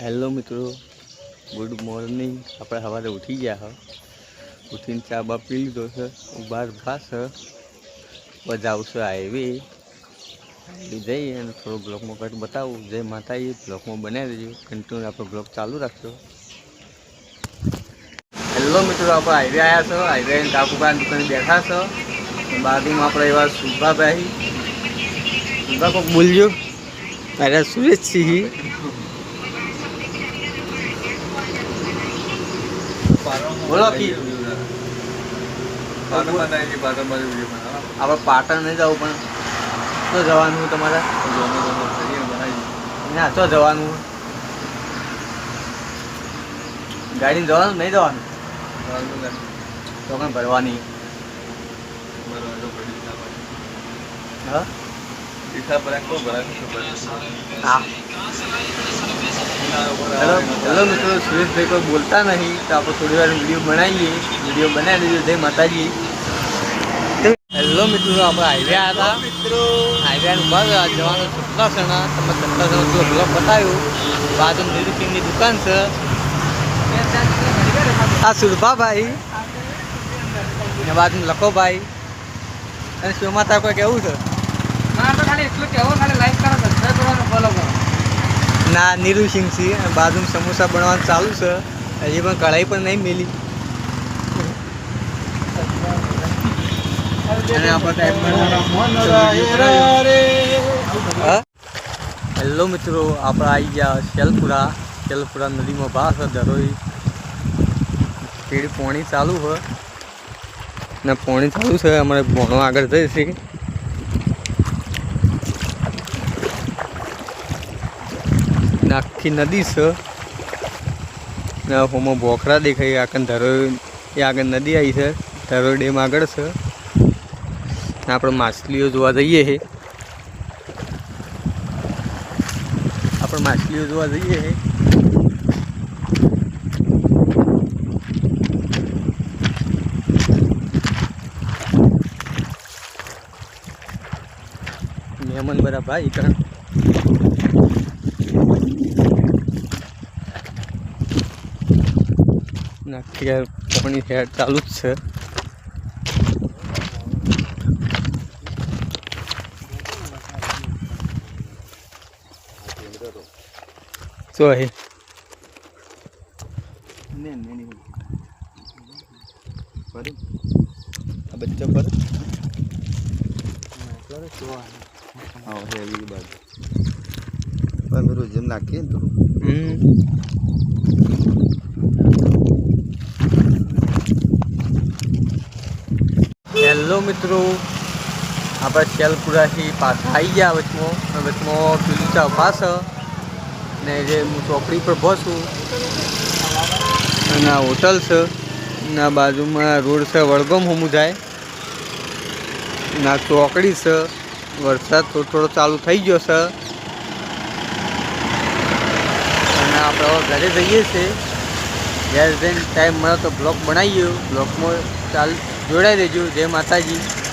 Hello મિત્રો, good morning. આપણે સવારે ઉઠી ગયા હો. ઉઠીને ચા બા પી લીધો છે બહાર ભાસ બધા આવશે હાઈવે જઈ અને થોડો બ્લોકમાં કંઈક બતાવું. જય માતાજી બ્લોકમાં બનાવી દેજો કન્ટિન્યુ આપણો બ્લોક ચાલુ રાખજો. હેલો મિત્રો, આપણે હાઈવે આવ્યા છો. હાઈવે કાકુબાની દુકાને બેઠા છો? બાજુમાં આપણે એવા સુભાભાઈ. સુભા કોક બોલજો. અરે સુરેશસિંહ આપણે પાટણ નહીં જવું પણ તો જવાનું તમારે? ના તો જવાનું ગાડીને જવાનું નહીં જવાનું? તો કઈ ભરવાની? હા? હેલો હેલો મિત્રો. સુરેશભાઈ કોઈ બોલતા નહીં. તો આપણે થોડી વાર વીડિયો બનાવીએ. વીડિયો બનાવી દીધો. જય માતાજી. હેલો મિત્રો. આપણે હાઈવે હતા. મિત્રો. હાઈવે ઊભા જવાનું સત્તાસણા તમે સત્તાસણા જો બ્લોક બતાવ્યું. બાજુ નિરુપિંગની દુકાન છે. આ સુરભાભાઈ. ને બાજુ લખોભાઈ. અને શિવમાતા કોઈ કેવું છે? ના નીરુ સિંહ છે બાજુમાં સમોસા બનવાનું ચાલુ છે. હજી પણ કઢાઈ પણ નહીં મેલી. હેલો મિત્રો આપણે આવી ગયા શેલપુરા. શેલપુરા નદીમાં ભાસ છે દરોઈ પેડી પોણી ચાલુ છે. ને પોણી ચાલુ છે અમારે ભોણો આગળ જઈ આખી નદી છે ને હોમાં બોખરા દેખાય આગળ ધરોઈ એ આગળ નદી આવી છે. ધરોઈ ડેમ આગળ છે આપણે માછલીઓ જોવા જઈએ છે આપણે માછલીઓ જોવા જઈએ છે મહેમાન બરા ભાઈ કારણ નાખી પોણી હેડ ચાલુ જ છે. શું હે આ પર બાજુ. જેમ નાખીએ થોડું હમ હેલો મિત્રો. આપણે શેલપુરાથી પાછા આવી ગયા વચમાં. વચમાં પેલું ચા પાસ ને જે હું ચોકડી પર બસું અને આ હોટલ છે. ને બાજુમાં રોડ છે, વડગમ હમું જાય. ના ચોકડી છે. વરસાદ થોડો થોડો ચાલુ થઈ ગયો છે. અને આપણે ઘરે જઈએ છીએ. જ્યારે જઈને ટાઈમ મળે તો બ્લોગ બનાવીએ. બ્લોકમાં ચાલ જોડાઈ દેજો જય માતાજી.